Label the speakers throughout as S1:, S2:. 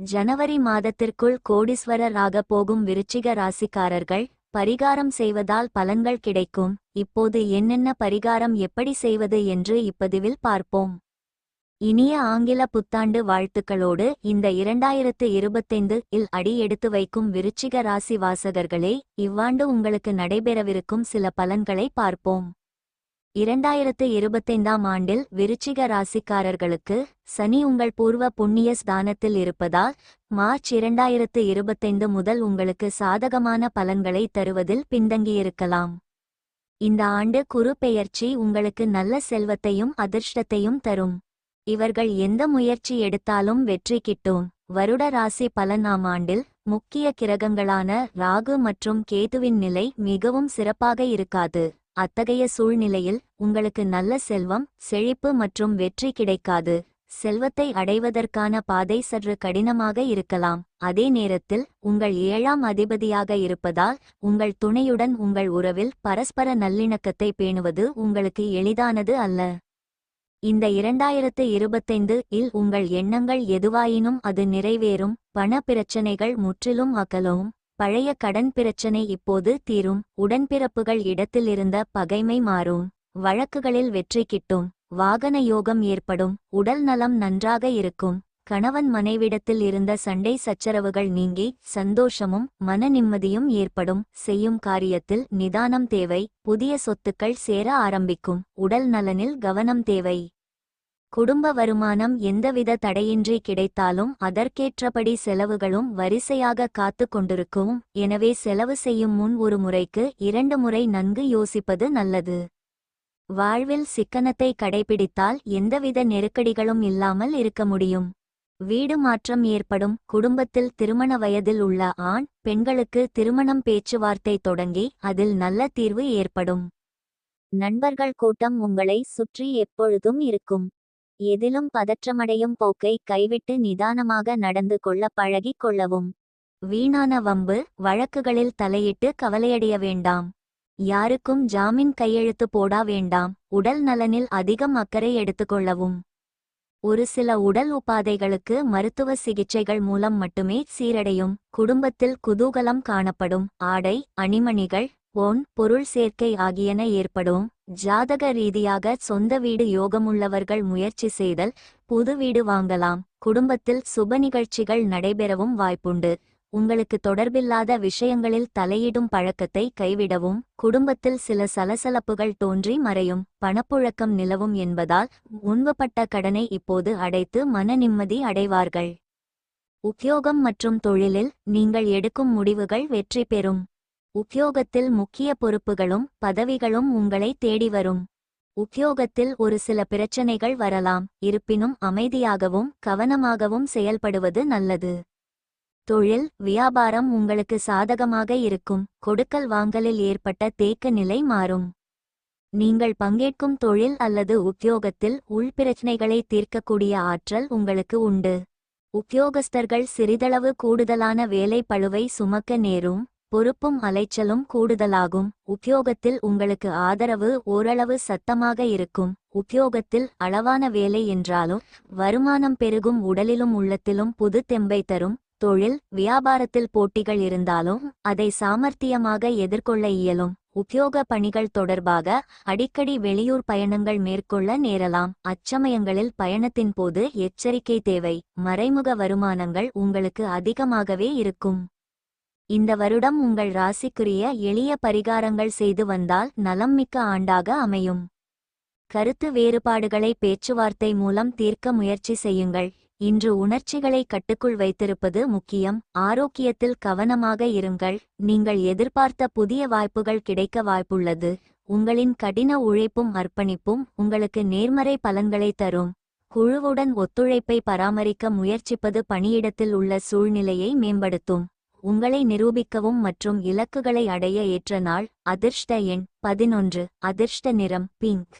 S1: ஜனவரி மாதத்திற்குள் கோடீஸ்வரர் போகும் விருச்சிக ராசிக்காரர்கள் பரிகாரம் செய்வதால் பலன்கள் கிடைக்கும். இப்போது என்னென்ன பரிகாரம் எப்படி செய்வது என்று இப்பதிவில் பார்ப்போம். இனிய ஆங்கில புத்தாண்டு வாழ்த்துக்களோடு இந்த இரண்டாயிரத்து இருபத்தைந்து இல் அடி எடுத்து வைக்கும் விருச்சிக ராசி வாசகர்களே இவ்வாண்டு உங்களுக்கு நடைபெறவிருக்கும் சில பலன்களை பார்ப்போம். இரண்டாயிரத்து இருபத்தைந்தாம் ஆண்டில் விருச்சிக ராசிக்காரர்களுக்கு சனி உங்கள் பூர்வ புண்ணிய ஸ்தானத்தில் இருப்பதால் மார்ச் இரண்டாயிரத்து இருபத்தைந்து முதல் உங்களுக்கு சாதகமான பலன்களை தருவதில் பின்தங்கியிருக்கலாம். இந்த ஆண்டு குரு பெயர்ச்சி உங்களுக்கு நல்ல செல்வத்தையும் அதிர்ஷ்டத்தையும் தரும். இவர்கள் எந்த முயற்சி எடுத்தாலும் வெற்றி கிட்டும். வருட ராசி பலனாம் ஆண்டில் முக்கிய கிரகங்களான ராகு மற்றும் கேதுவின் நிலை மிகவும் சிறப்பாக இருக்காது. அத்தகைய சூழ்நிலையில் உங்களுக்கு நல்ல செல்வம் செழிப்பு மற்றும் வெற்றி கிடைக்காது. செல்வத்தை அடைவதற்கான பாதை சற்று கடினமாக இருக்கலாம். அதே நேரத்தில் உங்கள் ஏழாம் அதிபதியாக இருப்பதால் உங்கள் துணையுடன் உங்கள் உறவில் பரஸ்பர நல்லிணக்கத்தை பேணுவது உங்களுக்கு எளிதானது அல்ல. இந்த இரண்டாயிரத்து இருபத்தைந்து இல் உங்கள் எண்ணங்கள் எதுவாயினும் அது நிறைவேறும். பண பிரச்சனைகள் முற்றிலும் அகலவும் பழைய கடன் பிரச்சனை இப்போது தீரும். உடன்பிறப்புகள் இடத்திலிருந்த பகைமை மாறும். வழக்குகளில் வெற்றி கிட்டும். வாகன யோகம் ஏற்படும். உடல் நலம் நன்றாக இருக்கும். கணவன் மனைவிடத்தில் இருந்த சண்டை சச்சரவுகள் நீங்கி சந்தோஷமும் மன நிம்மதியும் ஏற்படும். செய்யும் காரியத்தில் நிதானம் தேவை. புதிய சொத்துக்கள் சேர ஆரம்பிக்கும். உடல் நலனில் கவனம் தேவை. குடும்ப வருமானம் எந்தவித தடையின்றி கிடைத்தாலும் அதற்கேற்றபடி செலவுகளும் வரிசையாக காத்து கொண்டிருக்கும். எனவே செலவு செய்யும் முன் ஒரு முறைக்கு இரண்டு முறை நன்கு யோசிப்பது நல்லது. வாழ்வில் சிக்கனத்தை கடைபிடித்தால் எந்தவித நெருக்கடிகளும் இல்லாமல் இருக்க முடியும். வீடு மாற்றம் ஏற்படும். குடும்பத்தில் திருமண வயதில் உள்ள ஆண் பெண்களுக்கு திருமணம் பேச்சுவார்த்தை தொடங்கி அதில் நல்ல தீர்வு ஏற்படும். நண்பர்கள் கூட்டம் உங்களை சுற்றி எப்பொழுதும் இருக்கும். எதிலும் பதற்றமடையும் போக்கை கைவிட்டு நிதானமாக நடந்து கொள்ள பழகிக் கொள்ளவும். வீணான வம்பு வழக்குகளில் தலையிட்டு கவலையடைய வேண்டாம். யாருக்கும் ஜாமீன் கையெழுத்து போடா வேண்டாம். உடல் நலனில் அதிகம் அக்கறை எடுத்துக்கொள்ளவும் ஒரு சில உடல் உபாதைகளுக்கு மருத்துவ சிகிச்சைகள் மூலம் மட்டுமே சீரடையும். குடும்பத்தில் குதூகலம் காணப்படும். ஆடை அணிமணிகள் பொன் பொருள் சேர்க்கை ஆகியன ஏற்படும். ஜாதக ரீதியாக சொந்த வீடு யோகமுள்ளவர்கள் முயற்சி செய்தல் புது வீடு வாங்கலாம். குடும்பத்தில் சுப நிகழ்ச்சிகள் நடைபெறவும் வாய்ப்புண்டு. உங்களுக்கு தொடர்பில்லாத விஷயங்களில் தலையிடும் பழக்கத்தை கைவிடவும் குடும்பத்தில் சில சலசலப்புகள் தோன்றி மறையும் பணப்புழக்கம் நிலவும் என்பதால் முன்பப்பட்ட கடனை இப்போது அடைத்து மன நிம்மதி அடைவார்கள். உத்தியோகம் மற்றும் தொழிலில் நீங்கள் எடுக்கும் முடிவுகள் வெற்றி பெறும். உத்தியோகத்தில் முக்கிய பொறுப்புகளும் பதவிகளும் உங்களை தேடி வரும். உத்தியோகத்தில் ஒரு சில பிரச்சனைகள் வரலாம் இருப்பினும் அமைதியாகவும் கவனமாகவும் செயல்படுவது நல்லது. தொழில் வியாபாரம் உங்களுக்கு சாதகமாக இருக்கும் கொடுக்கல் வாங்கலில் ஏற்பட்ட தேக்க நிலை மாறும். நீங்கள் பங்கேற்கும் தொழில் அல்லது உத்தியோகத்தில் உள்பிரச்சனைகளை தீர்க்கக்கூடிய ஆற்றல் உங்களுக்கு உண்டு. உத்தியோகஸ்தர்கள் சிறிதளவு கூடுதலான வேலை பழுவை சுமக்க நேரும் பொறுப்பும் அலைச்சலும் கூடுதலாகும். உத்தியோகத்தில் உங்களுக்கு ஆதரவு ஓரளவு சத்தமாக இருக்கும். உத்தியோகத்தில் அளவான வேலை என்றாலும் வருமானம் பெருகும் உடலிலும் உள்ளத்திலும் புது தெம்பை தரும். தொழில் வியாபாரத்தில் போட்டிகள் இருந்தாலும் அதை சாமர்த்தியமாக எதிர்கொள்ள இயலும். உத்தியோக பணிகள் தொடர்பாக அடிக்கடி வெளியூர் பயணங்கள் மேற்கொள்ள நேரலாம். அச்சமயங்களில் பயணத்தின் போது எச்சரிக்கை தேவை. மறைமுக வருமானங்கள் உங்களுக்கு அதிகமாகவே இருக்கும். இந்த வருடம் உங்கள் ராசிக்குரிய எளிய பரிகாரங்கள் செய்து வந்தால் நலம் மிக்க ஆண்டாக அமையும். கருத்து வேறுபாடுகளை பேச்சுவார்த்தை மூலம் தீர்க்க முயற்சி செய்யுங்கள். இன்று உணர்ச்சிகளை கட்டுக்குள் வைத்திருப்பது முக்கியம். ஆரோக்கியத்தில் கவனமாக இருங்கள். நீங்கள் எதிர்பார்த்த புதிய வாய்ப்புகள் கிடைக்க வாய்ப்புள்ளது. உங்களின் கடின உழைப்பும் அர்ப்பணிப்பும் உங்களுக்கு நேர்மறை பலன்களை தரும். குழுவுடன் ஒத்துழைப்பை பராமரிக்க முயற்சிப்பது பணியிடத்தில் உள்ள சூழ்நிலையை மேம்படுத்தும். உங்களை நிரூபிக்கவும் மற்றும் இலக்குகளை அடைய ஏற்ற நாள் அதிர்ஷ்ட எண் பதினொன்று அதிர்ஷ்ட நிறம் பிங்க்.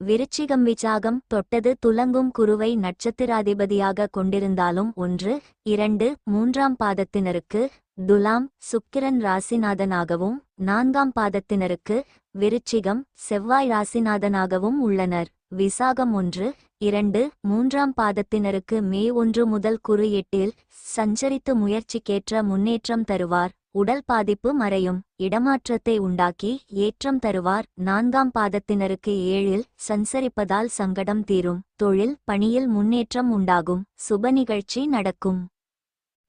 S1: விருச்சிகம் விசாகம் தொட்டது துலங்கும் குருவை நட்சத்திராதிபதியாக கொண்டிருந்தாலும் ஒன்று இரண்டு மூன்றாம் பாதத்தினருக்கு துலாம் சுக்கிரன் ராசிநாதனாகவும் நான்காம் பாதத்தினருக்கு விருச்சிகம் செவ்வாய் ராசிநாதனாகவும் உள்ளனர். விசாகம் ஒன்று இரண்டு மூன்றாம் பாதத்தினருக்கு மே ஒன்று முதல் குறு எட்டில் சஞ்சரித்து முயற்சிக்கேற்ற முன்னேற்றம் தருவார். உடல் பாதிப்பு மறையும். இடமாற்றத்தை உண்டாக்கி ஏற்றம் தருவார். நான்காம் பாதத்தினருக்கு ஏழில் சஞ்சரிப்பதால் சங்கடம் தீரும். தொழில் பணியில் முன்னேற்றம் உண்டாகும். சுப நிகழ்ச்சி நடக்கும்.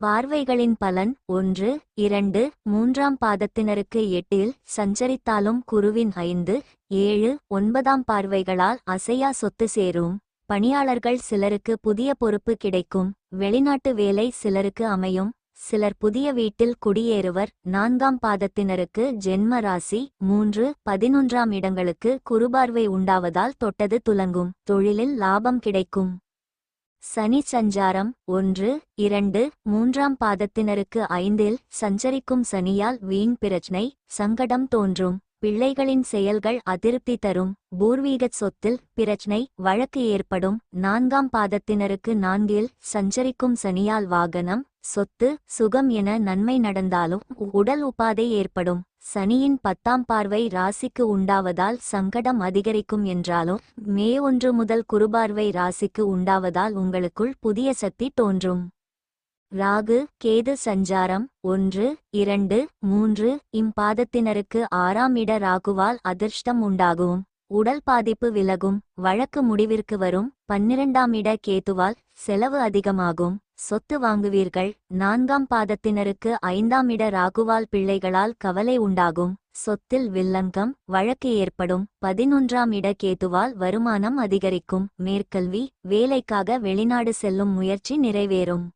S1: பார்வைகளின் பலன் ஒன்று இரண்டு மூன்றாம் பாதத்தினருக்கு எட்டில் சஞ்சரித்தாலும் குருவின் ஐந்து ஏழு ஒன்பதாம் பார்வைகளால் அசையா சொத்து சேரும். பணியாளர்கள் சிலருக்கு புதிய பொறுப்பு கிடைக்கும். வெளிநாட்டு வேலை சிலருக்கு அமையும். சிலர் புதிய வீட்டில் குடியேறுவர். நான்காம் பாதத்தினருக்கு ஜென்ம ராசி. மூன்று பதினொன்றாம் இடங்களுக்கு குறுபார்வை உண்டாவதால் தொட்டது துலங்கும். தொழிலில் லாபம் கிடைக்கும். சனி சஞ்சாரம். ஒன்று இரண்டு மூன்றாம் பாதத்தினருக்கு ஐந்தில் சஞ்சரிக்கும் சனியால் வீண் பிரச்சனை சங்கடம் தோன்றும். பிள்ளைகளின் செயல்கள் அதிருப்தி தரும். பூர்வீகச் சொத்தில் பிரச்சனை வழக்கு ஏற்படும். நான்காம் பாதத்தினருக்கு நான்கில் சஞ்சரிக்கும் சனியால் வாகனம் சொத்து சுகம் என நன்மை நடந்தாலும் உடல் உபாதை ஏற்படும். சனியின் பத்தாம் பார்வை ராசிக்கு உண்டாவதால் சங்கடம் அதிகரிக்கும் என்றாலும் மே ஒன்று முதல் குறுபார்வை ராசிக்கு உண்டாவதால் உங்களுக்குள் புதிய சக்தி தோன்றும். ராகு கேது சஞ்சாரம் ஒன்று இரண்டு மூன்று இம்பாதத்தினருக்கு ஆறாம் இட ராகுவால் அதிர்ஷ்டம் உண்டாகும். உடல் பாதிப்பு விலகும் வழக்கு முடிவிற்கு வரும் பன்னிரண்டாம் இட கேதுவால் செலவு அதிகமாகும். சொத்து வாங்குவீர்கள் நான்காம் பாதத்தினருக்கு ஐந்தாம் இட ராகுவால் பிள்ளைகளால் கவலை உண்டாகும். சொத்தில் வில்லங்கம் வழக்கு ஏற்படும் பதினொன்றாம் இட கேதுவால் வருமானம் அதிகரிக்கும். மேற்கல்வி வேலைக்காக வெளிநாடு செல்லும் முயற்சி நிறைவேறும்.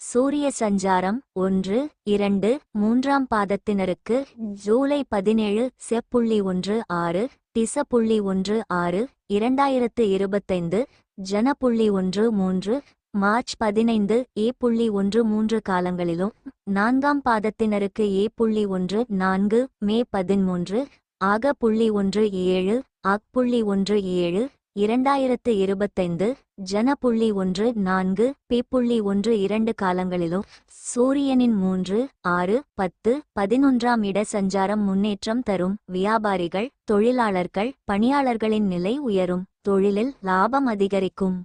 S1: சூரிய சஞ்சாரம் ஒன்று இரண்டு மூன்றாம் பாதத்தினருக்கு ஜூலை பதினேழு செப்புள்ளி ஒன்று ஆறு திச புள்ளி ஒன்று ஆறு இரண்டாயிரத்து இருபத்தைந்து ஜன புள்ளி ஒன்று மூன்று மார்ச் பதினைந்து ஏ புள்ளி ஒன்று மூன்று காலங்களிலும் நான்காம் பாதத்தினருக்கு ஏ புள்ளி ஒன்று நான்கு மே பதிமூன்று ஆக புள்ளி ஒன்று ஏழு அக் புள்ளி ஒன்று ஏழு இரண்டாயிரத்து இருபத்தைந்து ஜன புள்ளி ஒன்று நான்கு பி புள்ளி ஒன்று இரண்டு காலங்களிலும் சூரியனின் மூன்று ஆறு பத்து பதினொன்றாம் இட சஞ்சாரம் முன்னேற்றம் தரும் வியாபாரிகள் தொழிலாளர்கள் பணியாளர்களின் நிலை உயரும் தொழிலில் லாபம் அதிகரிக்கும்.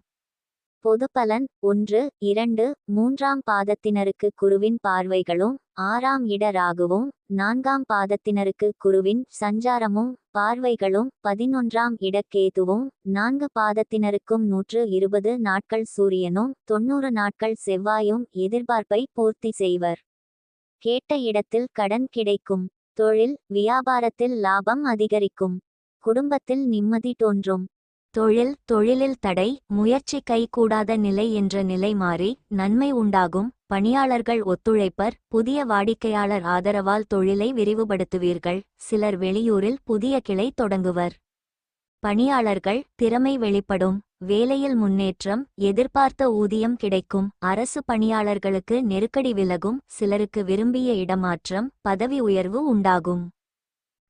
S1: பொதுப்பலன் ஒன்று இரண்டு மூன்றாம் பாதத்தினருக்கு குருவின் பார்வைகளும் ஆறாம் இட ராகுவும் நான்காம் பாதத்தினருக்கு குருவின் சஞ்சாரமும் பார்வைகளும் பதினொன்றாம் இடக்கேதுவும் நான்கு பாதத்தினருக்கும் நூற்று இருபது நாட்கள் சூரியனும் தொன்னூறு நாட்கள் செவ்வாயும் எதிர்பார்ப்பை பூர்த்தி செய்வர். கேட்ட இடத்தில் கடன் கிடைக்கும். தொழில் வியாபாரத்தில் லாபம் அதிகரிக்கும். குடும்பத்தில் நிம்மதி தோன்றும். தொழில் தொழிலில் தடை முயற்சி கைகூடாத நிலை என்ற நிலை மாறி நன்மை உண்டாகும். பணியாளர்கள் ஒத்துழைப்பர் புதிய வாடிக்கையாளர் ஆதரவால் தொழிலை விரிவுபடுத்துவீர்கள். சிலர் வெளியூரில் புதிய கிளை தொடங்குவர். பணியாளர்கள் திறமை வெளிப்படும். வேலையில் முன்னேற்றம் எதிர்பார்த்த ஊதியம் கிடைக்கும். அரசு பணியாளர்களுக்கு நெருக்கடி விலகும். சிலருக்கு விரும்பிய இடமாற்றம் பதவி உயர்வு உண்டாகும்.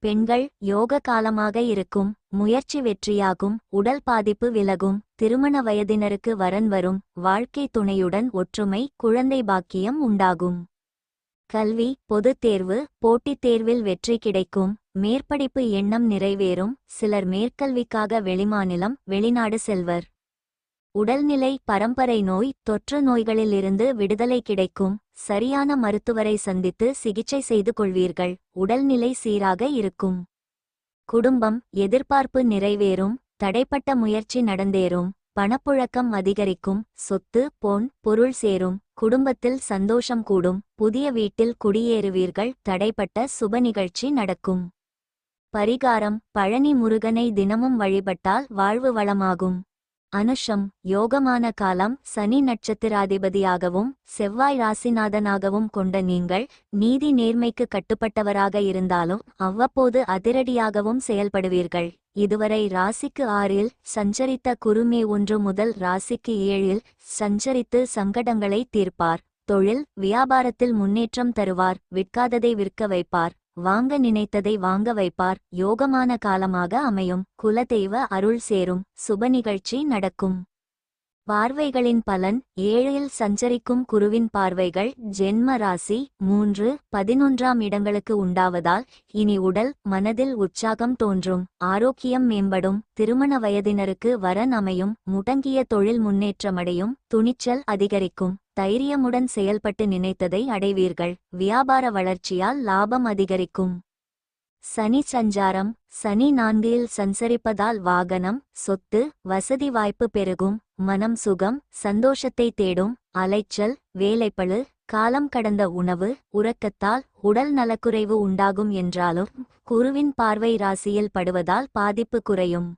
S1: பெண்கள் யோக காலமாக இருக்கும் முயற்சி வெற்றியாகும் உடல் பாதிப்பு விலகும் திருமண வயதினருக்கு வரன் வரும் வாழ்க்கை துணையுடன் ஒற்றுமை குழந்தை பாக்கியம் உண்டாகும். கல்வி பொதுத் தேர்வு போட்டித் தேர்வில் வெற்றி கிடைக்கும் மேற்படிப்பு எண்ணம் நிறைவேறும் சிலர் மேற்கல்விக்காக வெளிமாநிலம் வெளிநாடு செல்வர். உடல்நிலை பரம்பரை நோய் தொற்று நோய்களிலிருந்து விடுதலை கிடைக்கும். சரியான மருத்துவரை சந்தித்து சிகிச்சை செய்து கொள்வீர்கள். உடல்நிலை சீராக இருக்கும். குடும்பம் எதிர்பார்ப்பு நிறைவேறும். தடைப்பட்ட முயற்சி நடந்தேறும். பணப்புழக்கம் அதிகரிக்கும். சொத்து பொன் பொருள் சேரும். குடும்பத்தில் சந்தோஷம் கூடும். புதிய வீட்டில் குடியேறுவீர்கள். தடைப்பட்ட சுப நிகழ்ச்சி நடக்கும். பரிகாரம் பழனி முருகனை தினமும் வழிபட்டால் வாழ்வு வளமாகும். அனுஷம் யோகமான காலம் சனி நட்சத்திராதிபதியாகவும் செவ்வாய் ராசிநாதனாகவும் கொண்ட நீங்கள் நீதி நேர்மைக்கு கட்டுப்பட்டவராக இருந்தாலும் அவ்வப்போது அதிரடியாகவும் செயல்படுவீர்கள். இதுவரை ராசிக்கு ஆறில் சஞ்சரித்த குருமே ஒன்று முதல் ராசிக்கு ஏழில் சஞ்சரித்து சங்கடங்களை தீர்ப்பார். தொழில் வியாபாரத்தில் முன்னேற்றம் தருவார். விற்காததை விற்க வைப்பார். வாங்க நினைத்ததை வாங்க வைப்பார். யோகமான காலமாக அமையும். குலதெய்வ அருள் சேரும். சுப நிகழ்ச்சி நடக்கும். பார்வைகளின் பலன். ஏழில் சஞ்சரிக்கும் குருவின் பார்வைகள். ஜென்ம ராசி மூன்று பதினொன்றாம் இடங்களுக்கு உண்டாவதால் இனி உடல் மனதில் உற்சாகம் தோன்றும். ஆரோக்கியம் மேம்படும். திருமண வயதினருக்கு வரன் அமையும். முடங்கிய தொழில் முன்னேற்றமடையும். துணிச்சல் அதிகரிக்கும். தைரியமுடன் செயல்பட்டு நினைத்ததை அடைவீர்கள். வியாபார வளர்ச்சியால் லாபம் அதிகரிக்கும். சனி சஞ்சாரம் சனி நான்கில் சஞ்சரிப்பதால் வாகனம் சொத்து வசதி வாய்ப்பு பெருகும். மனம் சுகம் சந்தோஷத்தை தேடும். அலைச்சல் வேலைப்பளு காலம் கடந்த உணவு உறக்கத்தால் உடல் நலக்குறைவு உண்டாகும் என்றாலும் குருவின் பார்வை ராசியில் படுவதால் பாதிப்பு குறையும்.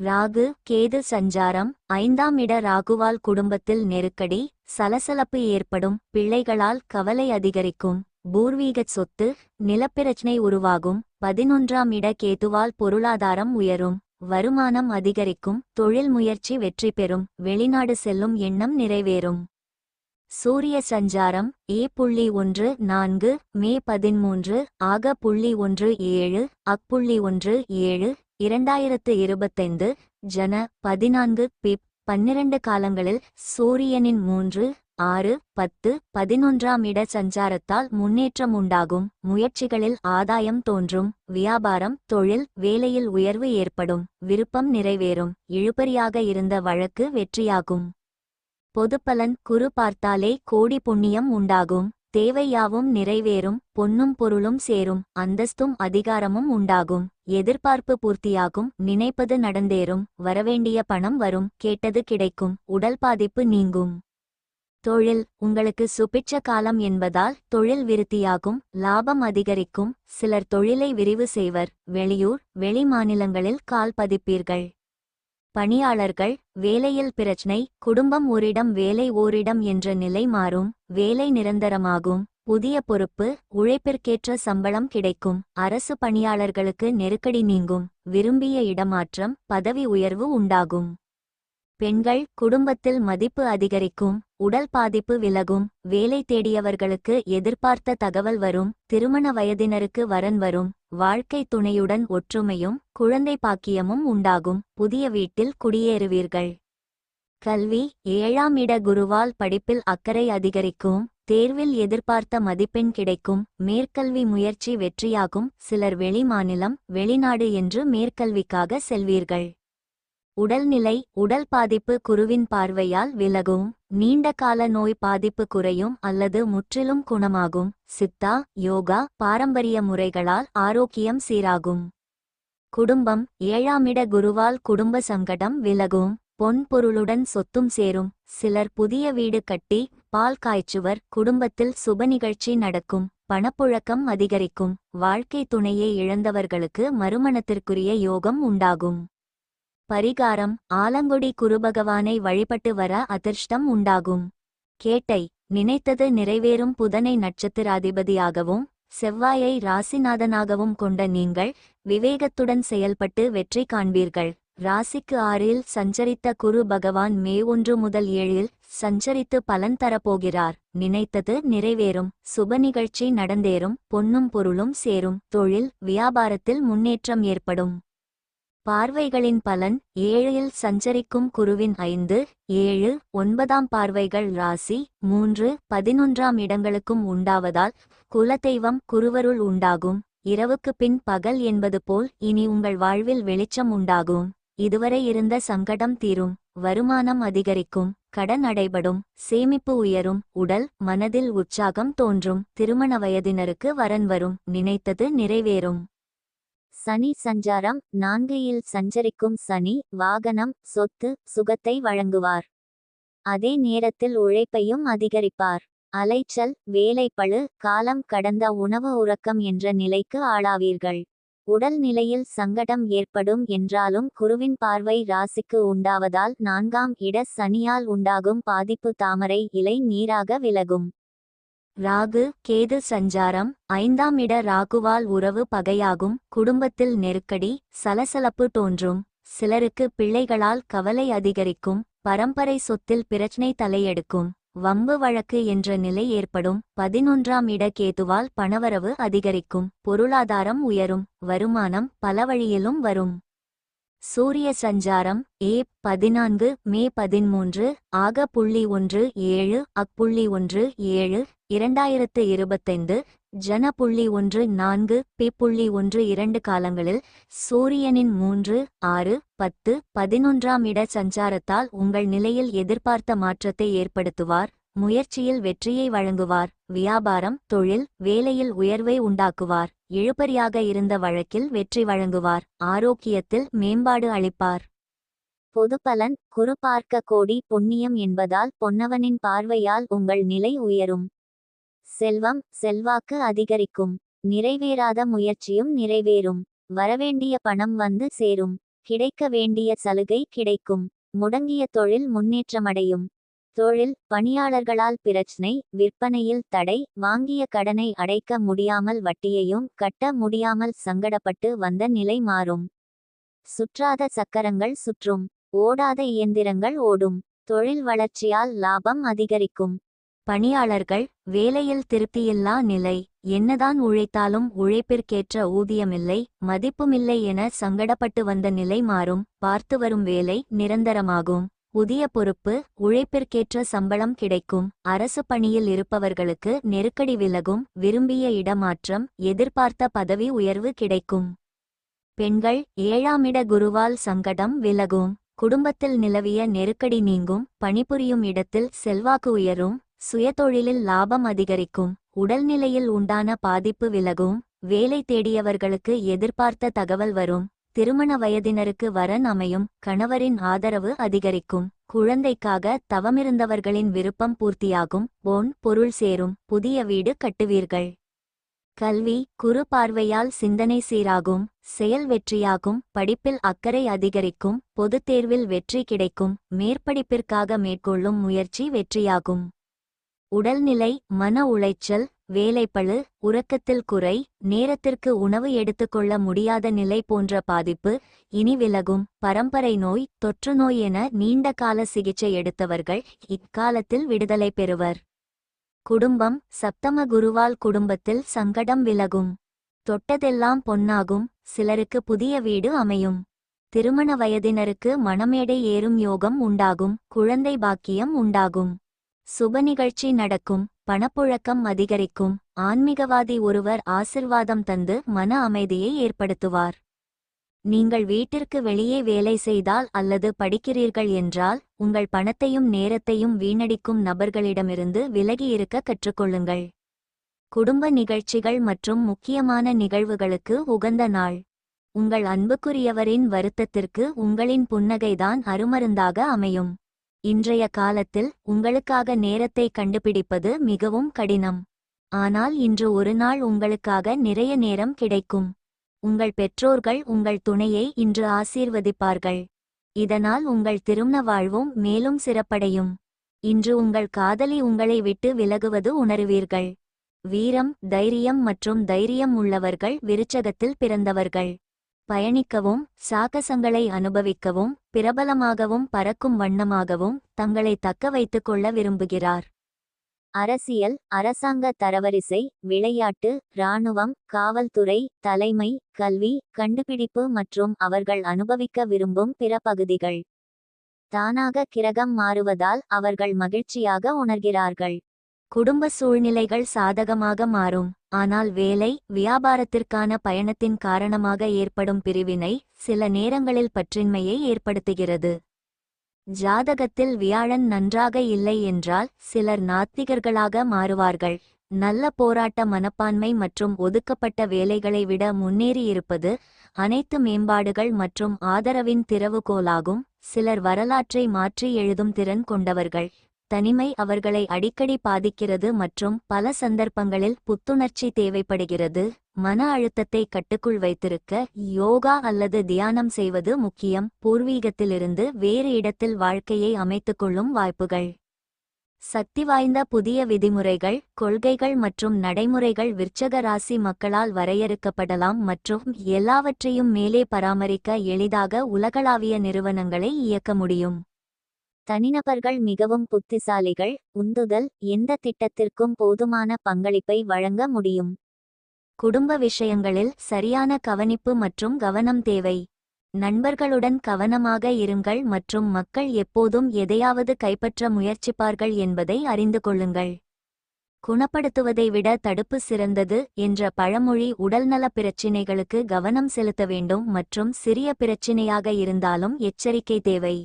S1: ராகு கேது சஞ்சாரம் ஐந்தாம் இட ராகுவால் குடும்பத்தில் நெருக்கடி சலசலப்பு ஏற்படும் பிள்ளைகளால் கவலை அதிகரிக்கும் பூர்வீகச் சொத்து நிலப்பிரச்சினை உருவாகும் பதினொன்றாம் இட கேதுவால் பொருளாதாரம் உயரும் வருமானம் அதிகரிக்கும் தொழில் முயற்சி வெற்றி பெறும் வெளிநாடு செல்லும் எண்ணம் நிறைவேறும். சூரிய சஞ்சாரம் ஏ புள்ளி ஒன்று நான்கு மே பதிமூன்று ஆக புள்ளி ஒன்று ஏழு அப்புள்ளி ஒன்று ஏழு இரண்டாயிரத்து இருபத்தைந்து ஜன பதினான்கு பிப் பன்னிரண்டு காலங்களில் சூரியனின் மூன்று ஆறு பத்து பதினொன்றாம் இட சஞ்சாரத்தால் முன்னேற்றம் உண்டாகும். முயற்சிகளில் ஆதாயம் தோன்றும். வியாபாரம் தொழில் வேலையில் உயர்வு ஏற்படும். விருப்பம் நிறைவேறும். இழுபறியாக இருந்த வழக்கு வெற்றியாகும். பொதுப்பலன் குறு பார்த்தாலே கோடி புண்ணியம் உண்டாகும். தேவையாவும் நிறைவேறும் பொன்னும் பொருளும் சேரும் அந்தஸ்தும் அதிகாரமும் உண்டாகும். எதிர்பார்ப்பு பூர்த்தியாகும் நினைப்பது நடந்தேறும் வரவேண்டிய பணம் வரும் கேட்டது கிடைக்கும் உடல் பாதிப்பு நீங்கும். தொழில் உங்களுக்கு சுபிட்ச காலம் என்பதால் தொழில் விருத்தியாகும் லாபம் அதிகரிக்கும் சிலர் தொழிலை விரிவு செய்வர் வெளியூர் வெளி மாநிலங்களில் கால் பதிப்பீர்கள். பணியாளர்கள் வேலையில் பிரச்சினை குடும்பம் ஓரிடம் வேலை ஓரிடம் என்ற நிலை மாறும் வேலை நிரந்தரமாகும் புதிய பொறுப்பு உழைப்பிற்கேற்ற சம்பளம் கிடைக்கும் அரசு பணியாளர்களுக்கு நெருக்கடி நீங்கும் விரும்பிய இடமாற்றம் பதவி உயர்வு உண்டாகும். பெண்கள் குடும்பத்தில் மதிப்பு அதிகரிக்கும் உடல் பாதிப்பு விலகும் வேலை தேடியவர்களுக்கு எதிர்பார்த்த தகவல் வரும் திருமண வயதினருக்கு வரன் வரும் வாழ்க்கை துணையுடன் ஒற்றுமையும் குழந்தை பாக்கியமும் உண்டாகும் புதிய வீட்டில் குடியேறுவீர்கள். கல்வி ஏழாம் இட குருவால் படிப்பில் அக்கறை அதிகரிக்கும் தேர்வில் எதிர்பார்த்த மதிப்பெண் கிடைக்கும் மேற்கல்வி முயற்சி வெற்றியாகும் சிலர் வெளிமாநிலம் வெளிநாடு என்று மேற்கல்விக்காக செல்வீர்கள். உடல்நிலை உடல் பாதிப்பு குருவின் பார்வையால் விலகும் நீண்ட கால நோய் பாதிப்பு குறையும் அல்லது முற்றிலும் குணமாகும். சித்தா யோகா பாரம்பரிய முறைகளால் ஆரோக்கியம் சீராகும். குடும்பம் ஏழாமிட குருவால் குடும்ப சங்கடம் விலகும் பொன் பொருளுடன் சொத்தும் சேரும். சிலர் புதிய வீடு கட்டி பால் காய்ச்சுவர் குடும்பத்தில் சுப நிகழ்ச்சி நடக்கும் பணப்புழக்கம் அதிகரிக்கும் வாழ்க்கை துணையை இழந்தவர்களுக்கு மறுமணத்திற்குரிய யோகம் உண்டாகும். பரிகாரம் ஆலங்குடி குருபகவானை வழிபட்டு வர அதிர்ஷ்டம் உண்டாகும். கேட்டை நினைத்தது நிறைவேறும் புதனை நட்சத்திராதிபதியாகவும் செவ்வாயை ராசிநாதனாகவும் கொண்ட நீங்கள் விவேகத்துடன் செயல்பட்டு வெற்றி காண்பீர்கள். ராசிக்கு ஆறில் சஞ்சரித்த குரு பகவான் மே ஒன்று முதல் ஏழில் சஞ்சரித்து பலன் தரப்போகிறார். நினைத்தது நிறைவேறும் சுப நிகழ்ச்சி நடந்தேறும் பொன்னும் பொருளும் சேரும் தொழில் வியாபாரத்தில் முன்னேற்றம் ஏற்படும். பார்வைகளின் பலன் ஏழில் சஞ்சரிக்கும் குருவின் ஐந்து ஏழு ஒன்பதாம் பார்வைகள் ராசி மூன்று பதினொன்றாம் இடங்களுக்கும் உண்டாவதால் குலதெய்வம் குருவருள் உண்டாகும். இரவுக்கு பின் பகல் என்பது போல் இனி உங்கள் வாழ்வில் வெளிச்சம் உண்டாகும். இதுவரை இருந்த சங்கடம் தீரும் வருமானம் அதிகரிக்கும் கடன் அடைபடும் சேமிப்பு உயரும் உடல் மனதில் உற்சாகம் தோன்றும் திருமண வயதினருக்கு வரன் வரும் நினைத்தது நிறைவேறும். சனி சஞ்சாரம் நான்கையில் சஞ்சரிக்கும் சனி வாகனம் சொத்து சுகத்தை வழங்குவார். அதே நேரத்தில் உழைப்பையும் அதிகரிப்பார். அலைச்சல் வேலைப்பழு காலம் கடந்த உணவு உறக்கம் என்ற நிலைக்கு ஆளாவீர்கள். உடல் நிலையில் சங்கடம் ஏற்படும் என்றாலும் குருவின் பார்வை ராசிக்கு உண்டாவதால் நான்காம் இட சனியால் உண்டாகும் பாதிப்பு தாமரை இலை நீராக விலகும். ராகு கேது சஞ்சாரம் ஐந்தாம் இட ராகுவால் உறவு பகையாகும் குடும்பத்தில் நெருக்கடி சலசலப்பு தோன்றும். சிலருக்கு பிள்ளைகளால் கவலை அதிகரிக்கும் பரம்பரை சொத்தில் பிரச்சனை தலையெடுக்கும். வம்பு வழக்கு என்ற நிலை ஏற்படும் பதினொன்றாம் இட கேதுவால் பணவரவு அதிகரிக்கும் பொருளாதாரம் உயரும் வருமானம் பல வழியிலும் வரும். சூரிய சஞ்சாரம் ஏ பதினான்கு மே பதிமூன்று ஆக புள்ளி ஒன்று ஏழு அக் புள்ளி ஒன்று ஏழு இரண்டாயிரத்து இருபத்தைந்து ஜன புள்ளி ஒன்று நான்கு பி புள்ளி ஒன்று இரண்டு காலங்களில் சூரியனின் மூன்று ஆறு பத்து பதினொன்றாம் இட சஞ்சாரத்தால் உங்கள் நிலையில் எதிர்பார்த்த மாற்றத்தை ஏற்படுத்துவார். முயற்சியில் வெற்றியை வழங்குவார். வியாபாரம் தொழில் வேலையில் உயர்வை உண்டாக்குவார். இழுபறியாக இருந்த வழக்கில் வெற்றி வழங்குவார். ஆரோக்கியத்தில் மேம்பாடு அளிப்பார். பொதுப்பலன் குரு பார்க்க கோடி புண்ணியம் என்பதால் பொன்னவனின் பார்வையால் உங்கள் நிலை உயரும். செல்வம் செல்வாக்கு அதிகரிக்கும். நிறைவேறாத முயற்சியும் நிறைவேறும். வரவேண்டிய பணம் வந்து சேரும். கிடைக்க வேண்டிய சலுகை கிடைக்கும். முடங்கிய தொழில் முன்னேற்றமடையும். தொழில் பணியாளர்களால் பிரச்சினை விற்பனையில் தடை வாங்கிய கடனை அடைக்க முடியாமல் வட்டியையும் கட்ட முடியாமல் சங்கடப்பட்டு வந்த நிலை மாறும். சுற்றாத சக்கரங்கள் சுற்றும். ஓடாத இயந்திரங்கள் ஓடும். தொழில் வளர்ச்சியால் லாபம் அதிகரிக்கும். பணியாளர்கள் வேலையில் திருப்தியில்லா நிலை. என்னதான் உழைத்தாலும் உழைப்பிற்கேற்ற ஊதியமில்லை மதிப்புமில்லை என சங்கடப்பட்டு வந்த நிலை மாறும். பார்த்து வரும் வேலை நிரந்தரமாகும். புதிய பொறுப்பு உழைப்பிற்கேற்ற சம்பளம் கிடைக்கும். அரசு பணியில் இருப்பவர்களுக்கு நெருக்கடி விலகும். விரும்பிய இடமாற்றம் எதிர்பார்த்த பதவி உயர்வு கிடைக்கும். பெண்கள் ஏழாமிட குருவால் சங்கடம் விலகும். குடும்பத்தில் நிலவிய நெருக்கடி நீங்கும். பணிபுரியும் இடத்தில் செல்வாக்கு உயரும். சுயதொழிலில் லாபம் அதிகரிக்கும். உடல்நிலையில் உண்டான பாதிப்பு விலகும். வேலை தேடியவர்களுக்கு எதிர்பார்த்த தகவல் வரும். திருமண வயதினருக்கு வரன் அமையும் கணவரின் ஆதரவு அதிகரிக்கும். குழந்தைக்காக தவமிருந்தவர்களின் விருப்பம் பூர்த்தியாகும். போன் பொருள் சேரும். புதிய வீடு கட்டுவீர்கள். கல்வி குறு பார்வையால் சிந்தனை சீராகும். செயல் வெற்றியாகும். படிப்பில் அக்கறை அதிகரிக்கும். பொதுத் தேர்வில் வெற்றி கிடைக்கும். மேற்படிப்பிற்காக மேற்கொள்ளும் முயற்சி வெற்றியாகும். உடல்நிலை மன உளைச்சல் வேலைப்பழு உறக்கத்தில் குறை நேரத்திற்கு உணவு எடுத்துக்கொள்ள முடியாத நிலை போன்ற பாதிப்பு இனி விலகும். பரம்பரை நோய் தொற்று நோய் என நீண்ட கால சிகிச்சை எடுத்தவர்கள் இக்காலத்தில் விடுதலை பெறுவர். குடும்பம் சப்தம குருவால் குடும்பத்தில் சங்கடம் விலகும். தொட்டதெல்லாம் பொன்னாகும் சிலருக்கு புதிய வீடு அமையும். திருமண வயதினருக்கு மணமேடை ஏறும் யோகம் உண்டாகும் குழந்தை பாக்கியம் உண்டாகும். சுப நிகழ்ச்சி நடக்கும் பணப்புழக்கம் அதிகரிக்கும் ஆன்மீகவாதி ஒருவர் ஆசிர்வாதம் தந்து மன அமைதியை ஏற்படுத்துவார். நீங்கள் வீட்டிற்கு வெளியே வேலை செய்தால் அல்லது படிக்கிறீர்கள் என்றால் உங்கள் பணத்தையும் நேரத்தையும் வீணடிக்கும் நபர்களிடமிருந்து விலகி இருக்க கற்றுக்கொள்ளுங்கள். குடும்ப நிகழ்ச்சிகள் மற்றும் முக்கியமான நிகழ்வுகளுக்கு உகந்த நாள். உங்கள் அன்புக்குரியவரின் வருத்தத்திற்கு உங்களின் புன்னகைதான் அருமருந்தாக அமையும். இன்றைய காலத்தில் உங்களுக்காக நேரத்தை கண்டுபிடிப்பது மிகவும் கடினம். ஆனால் இன்று ஒரு நாள் உங்களுக்காக நிறைய நேரம் கிடைக்கும். உங்கள் பெற்றோர்கள் உங்கள் துணையை இன்று ஆசீர்வதிப்பார்கள். இதனால் உங்கள் திருமண வாழ்வும் மேலும் சிறப்படையும். இன்று உங்கள் காதலி உங்களை விட்டு விலகுவது உணருவீர்கள். வீரம் தைரியம் மற்றும் தைரியம் உள்ளவர்கள் விருச்சகத்தில் பிறந்தவர்கள். பயணிக்கவும் சாகசங்களை அனுபவிக்கவும் பிரபலமாகவும் பறக்கும் வண்ணமாகவும் தங்களை தக்க வைத்துக் கொள்ள விரும்புகிறார். அரசியல் அரசாங்க தரவரிசை விளையாட்டு இராணுவம் காவல்துறை தலைமை கல்வி கண்டுபிடிப்பு மற்றும் அவர்கள் அனுபவிக்க விரும்பும் பிற பகுதிகள். தானாக கிரகம் மாறுவதால் அவர்கள் மகிழ்ச்சியாக உணர்கிறார்கள். குடும்ப சூழ்நிலைகள் சாதகமாக மாறும். ஆனால் வேலை வியாபாரத்திற்கான பயணத்தின் காரணமாக ஏற்படும் பிரிவினை சில நேரங்களில் பற்றின்மையை ஏற்படுத்துகிறது. ஜாதகத்தில் வியாழன் நன்றாக இல்லை என்றால் சிலர் நாத்திகர்களாக மாறுவார்கள். நல்ல போராட்ட மனப்பான்மை மற்றும் ஒதுக்கப்பட்ட வேலைகளை விட முன்னேறியிருப்பது அனைத்து மேம்பாடுகள் மற்றும் ஆதரவின் திறவுகோலாகும். சிலர் வரலாற்றை மாற்றி எழுதும் திறன் கொண்டவர்கள். தனிமை அவர்களை அடிக்கடி பாதிக்கிறது மற்றும் பல சந்தர்ப்பங்களில் புத்துணர்ச்சி தேவைப்படுகிறது. மன அழுத்தத்தை கட்டுக்குள் வைத்திருக்க யோகா அல்லது தியானம் செய்வது முக்கியம். பூர்வீகத்திலிருந்து வேறு இடத்தில் வாழ்க்கையை அமைத்துக்கொள்ளும் வாய்ப்புகள். சக்தி வாய்ந்த புதிய விதிமுறைகள் கொள்கைகள் மற்றும் நடைமுறைகள் விற்சக ராசி மக்களால் வரையறுக்கப்படலாம் மற்றும் எல்லாவற்றையும் மேலே பராமரிக்க எளிதாக உலகளாவிய நிறுவனங்களை இயக்க முடியும். தனிநபர்கள் மிகவும் புத்திசாலிகள் உந்துதல் எந்த திட்டத்திற்கும் போதுமான பங்களிப்பை வழங்க முடியும். குடும்ப விஷயங்களில் சரியான கவனிப்பு மற்றும் கவனம் தேவை. நண்பர்களுடன் கவனமாக இருங்கள் மற்றும் மக்கள் எப்போதும் எதையாவது கைப்பற்ற முயற்சிப்பார்கள் என்பதை அறிந்து கொள்ளுங்கள். குணப்படுத்துவதை விட தடுப்பு சிறந்தது என்ற பழமொழி உடல்நல பிரச்சினைகளுக்கு கவனம் செலுத்த வேண்டும் மற்றும் சிறிய பிரச்சினையாக இருந்தாலும் எச்சரிக்கை தேவை.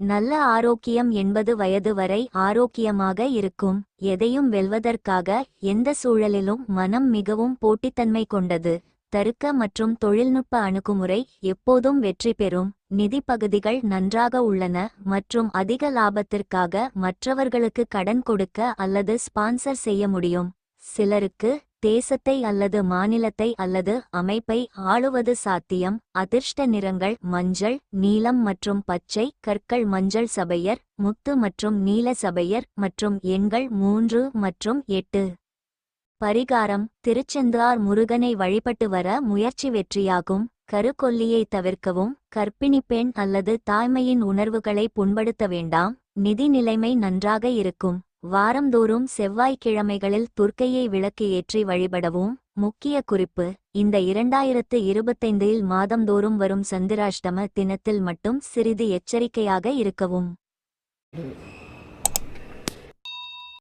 S1: நல்ல ஆரோக்கியம் என்பது வயது வரை ஆரோக்கியமாக இருக்கும். எதையும் வெல்வதற்காக எந்த சூழலிலும் மனம் மிகவும் போட்டித்தன்மை கொண்டது. தருக்க மற்றும் தொழில்நுட்ப அணுகுமுறை எப்போதும் வெற்றி பெறும். நிதி பகுதிகள் நன்றாக உள்ளன மற்றும் அதிக லாபத்திற்காக மற்றவர்களுக்கு கடன் கொடுக்க அல்லது ஸ்பான்சர் செய்ய முடியும். சிலருக்கு தேசத்தை அல்லது மாநிலத்தை அல்லது அமைப்பை ஆளுவது சாத்தியம். அதிர்ஷ்ட நிறங்கள் மஞ்சள் நீலம் மற்றும் பச்சை கற்கள் மஞ்சள் சபையர் முத்து மற்றும் நீல சபையர் மற்றும் எண்கள் மூன்று மற்றும் எட்டு. பரிகாரம் திருச்செந்தார் முருகனை வழிபட்டு வர முயற்சி வெற்றியாகும். கருக்கொல்லியை தவிர்க்கவும் கற்பிணி பெண் அல்லது தாய்மையின் உணர்வுகளை புண்படுத்த வேண்டாம். நிதி நிலைமை நன்றாக இருக்கும். வாரந்தோறும் செவ்வாய்க்கிழமைகளில் துர்க்கையை விளக்கு ஏற்றி வழிபடவும் முக்கிய குறிப்பு இந்த இரண்டாயிரத்து இருபத்தைந்தில் மாதந்தோறும் வரும் சந்திராஷ்டம தினத்தில் மட்டும் சிறிது எச்சரிக்கையாக இருக்கவும்.